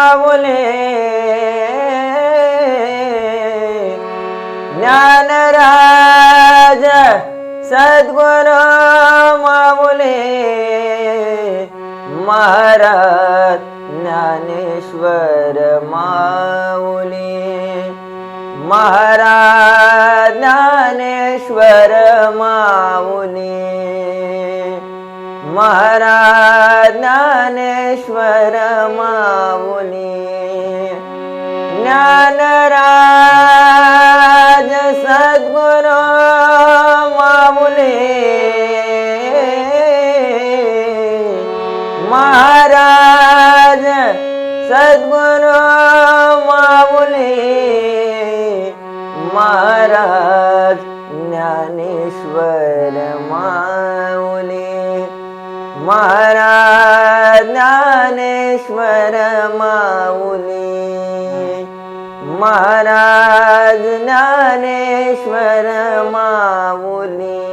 माऊले ज्ञानराज सद्गुरु माऊले महाराज ज्ञानेश्वर माऊली महाराज ज्ञानेश्वर माऊली મારા જ્ઞાનેશ્વર માવુની જ્ઞાનરાજ સદગુરુ માવુની મહારાજ સદગુરુ માવુની મહારાજ જ્ઞાનેશ્વર મા ज्ञानेश्वर मा उलि महाराज ज्ञानेश्वर मावी